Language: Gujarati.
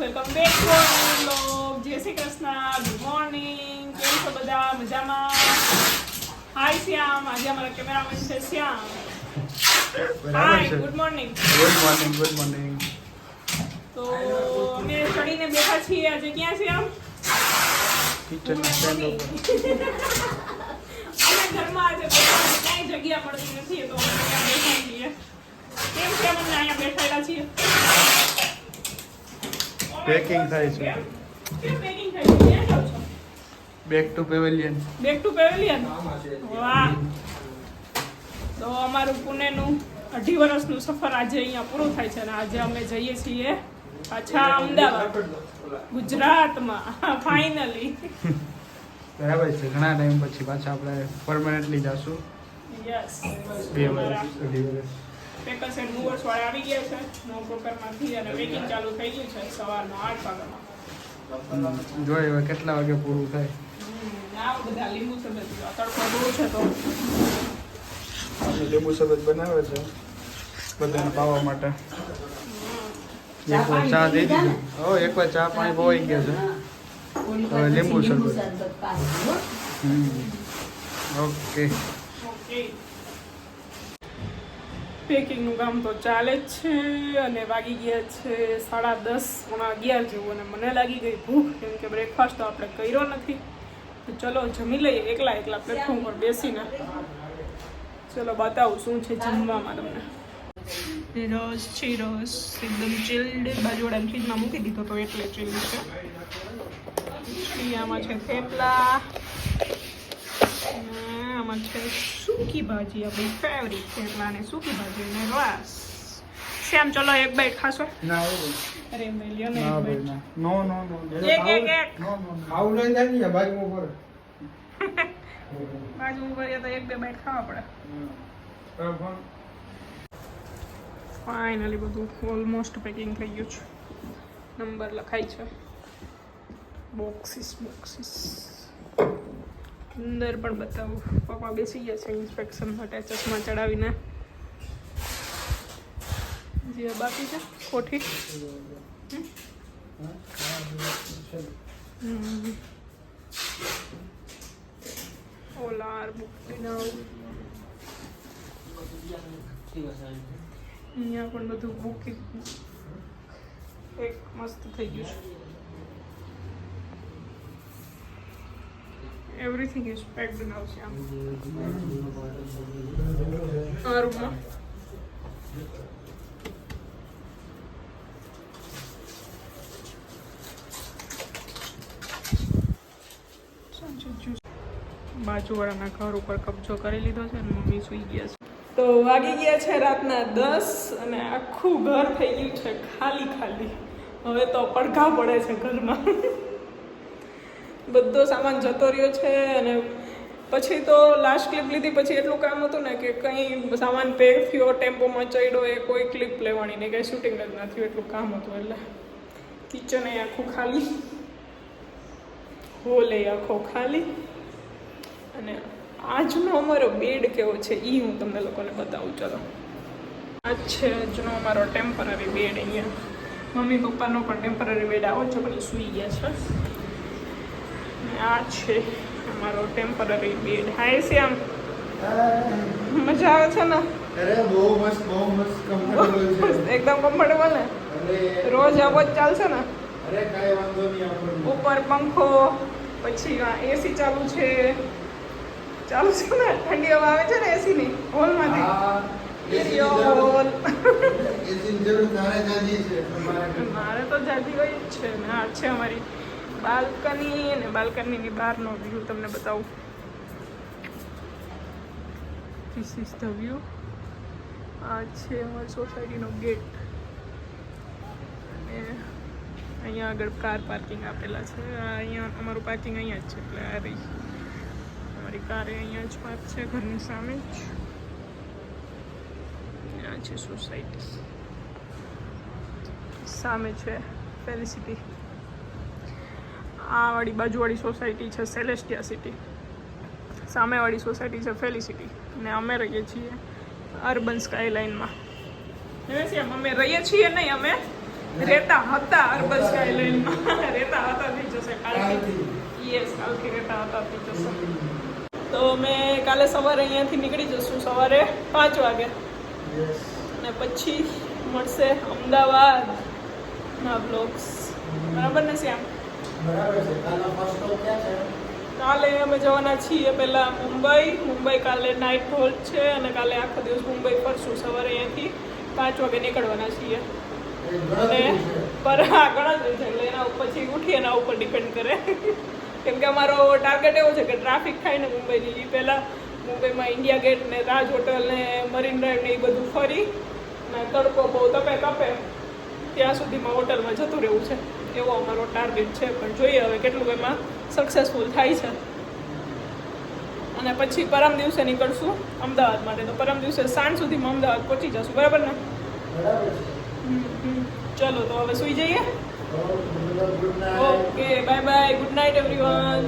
વેલકમ બેક ટુ લોગ જય શ્રી કૃષ્ણ ગુડ મોર્નિંગ કેમ છો બધા? મજામાં? હાય શ્યામ આજે અમારા કેમેરામેન છે શ્યામ બરાબર હાય છે. Good morning good morning good morning તો અમે ચડીને બેઠા છીએ આજે. ક્યાં શ્યામ કિચન સ્ટેન્ડ ઉપર અમે ઘરમાં આજે બેઠા છીએ. ક્યાંય જગ્યા મળતી નથી તો અમે ત્યાં બેઠા છીએ. કેમ છે અમને અહીંયા બેઠેલા છીએ? Packing થાય છે. Back to pavilion back to pavilion વાહ. તો અમારું પુણેનું અઢી વર્ષનું સફર આજે અહીંયા પૂરું થાય છે અને આજે અમે જઈએ છીએ પાછા અમદાવાદ. ગુજરાતમાં ફાઇનલી બરાબર છે ઘણા ટાઈમ પછી પાછા આપણે પરમાનન્ટલી જશું. યસ બે વર્ષ અઢી વર્ષ. પેકર્સ એન્ડ મૂવર્સ વાળા આવી ગયા છે. નો માંથી અને પેકિંગ ચાલુ થઈ ગયું છે. સવારનો આઠ વાગ્યામાં. જોઈએ હવે કેટલા વાગે પૂરું થાય. બધા લીંબુ સરબત તડકો બહુ છે તો. લીંબુ શરબત બનાવે છે બધાને પાવા માટે. એકવાર ચા દઈ દીધું. હો એકવાર ચા પાણી પવાઈ ગયા છે. હવે લીંબુ શરબત. ઓકે. ઓકે. પેકિંગનું કામ તો ચાલે જ છે અને વાગી ગયા છે સાડા દસ, પોણા અગિયાર જેવું અને મને લાગી ગઈ ભૂખ, કેમ કે બ્રેકફાસ્ટ તો આપણે કર્યો નથી. તો ચલો જમી લઈએ, એકલા એકલા પ્લેટફોર્મ પર બેસીને. ચલો બતાવું શું છે જમવામાં તમને. રસ છે રસ એકદમ ચિલ્ડ બાજુવાળા ફ્રીજમાં મૂકી દીધો તો એટલે ચિલ્ડ છે. આમાં છે થેપલા. આમાં છે સૂકી ભાજી આપણી ફેવરિટ થેપલા અને સૂકી ભાજી ને રસ. શ્યામ ચલો એક બાઈટ ખાશો? ના અરે મેલ્યો ને એક બાઈટ નો. નો નો એક એક એક. નો નો ખાવ લઈ જાય ને બાજુ ઉપર બાજુ ઉપર તો એક બે બાઈટ ખાવા પડે. ફાઇનલી બધું ઓલમોસ્ટ પેકિંગ થઈ ગયું છે. નંબર લખાય છે. બોક્સિસ બોક્સિસ અંદર પણ બતાવું. પપ્પા બેસી ગયા છે ઇન્સ્પેક્શન માટે, ચશ્મા ચડાવીને. જે બાકી છે, કોઠી. ઓલાર બુક અહીંયા પણ બધું બુકિંગ એક મસ્ત થઈ ગયું છે. એવરીથિંગ ઇઝ પેક્ડ નાઉ છે આમ આ રૂમમાં બાજુવાળાના ઘર ઉપર કબજો કરી લીધો છે અને મમ્મી સૂઈ ગયા છે. તો વાગી ગયા છે રાતના દસ અને આખું ઘર થઈ ગયું છે ખાલી ખાલી. હવે તો પડઘા પડે છે ઘરમાં. બધો સામાન જતો રહ્યો છે અને પછી તો લાસ્ટ ક્લિપ લીધી, પછી એટલું કામ હતું ને કે કંઈ સામાન પેક થયો ટેમ્પોમાં ચડ્યો એ કોઈ ક્લિપ લેવાની નહીં, કંઈ શૂટિંગ જ ના થયું, એટલું કામ હતું એટલે. કિચન એ આખું ખાલી. હોલ એ આખો ખાલી. અને આજનો અમારો બેડ કેવો છે એ હું તમને લોકોને બતાવું, ચલો. આ છે આજનો અમારો ટેમ્પરરી બેડ અહીંયા. મમ્મી પપ્પાનો પણ ટેમ્પરરી બેડ આવો છે પણ સૂઈ ગયા છે. આ છે અમારો ટેમ્પરરી બેડ હાય શ્યામ. મજા આવે છે ને? અરે બહુ મસ્ત બહુ મસ્ત કમ્ફર્ટેબલ છે. એકદમ કમ્ફર્ટેબલ ને? રોજ આવો જ ચાલશે ને? અરે કાઈ વાંધો નહીં આપણને ઉપર પંખો પછી આ એસી ચાલુ છે. ચાલુ છે ને? ઠંડી હવા આવે છે ને હોલમાંથી? હા હોલ. તમારે. મારે તો જાજી હોય જ છે ને આ છે અમારી. બાલ્કની અને બાલ્કનીની બહારનો વ્યૂ તમને બતાવું. ધીસ ઇઝ ધ વ્યૂ આ છે અમારી સોસાયટીનો ગેટ અને અહીંયા આગળ કાર પાર્કિંગ આપેલા છે. અહીંયા અમારું પાર્કિંગ અહીંયા જ છે એટલે આ રહી. અમારી કાર અહીંયા જ પાર્ક છે, ઘરની સામે જ. આ છે સોસાયટી. સામે છે ફેલિસિટી આ વાળી બાજુવાળી સોસાયટી છે સેલેસ્ટિયા સિટી સામેવાળી સોસાયટી છે ફેલિસિટી ને અમે રહીએ છીએ અર્બન સ્કાયલાઇનમાં અમે રહીએ છીએ નહીં અમે રહેતા હતા અર્બન સ્કાય લાઈનમાં રહેતા હતા થઈ જશે કાલથી. યસ કાલથી રહેતા હતા થઈ જશે. તો મેં કાલે સવારે અહીંયાથી નીકળી જશું સવારે પાંચ વાગે. અને પછી મળશે અમદાવાદ ના બ્લોગ્સ. બરાબર ને શ્યામ? કાલે અમે જવાના છીએ પહેલા મુંબઈ. મુંબઈ કાલે નાઇટ હોલ્ટ છે અને કાલે આખો દિવસ મુંબઈ ફરશું સવારે અહીંયાથી પાંચ વાગે નીકળવાના છીએ. અને પર હા ગણતરી છે. એટલે એના ઉપર પછી ઉઠી એના ઉપર ડિપેન્ડ કરે. કેમ કે અમારો ટાર્ગેટ એવો છે કે ટ્રાફિક થાય ને મુંબઈની એ પહેલાં મુંબઈમાં ઇન્ડિયા ગેટ ને રાજ હોટલ ને મરીન ડ્રાઈવ ને એ બધું ફરી. ને તડકો બહુ તપે તપે ત્યાં સુધીમાં હોટલમાં જતું રહેવું છે એવો અમારો ટાર્ગેટ છે. પણ જોઈએ હવે કેટલું એમાં સક્સેસફુલ થાય છે. અને પછી પરમ દિવસે નીકળશું અમદાવાદ માટે. તો પરમ દિવસે સાંજ સુધીમાં અમદાવાદ પહોંચી જશું. બરાબર ને. ચલો તો હવે સુઈ જઈએ? Okay bye bye good night. Everyone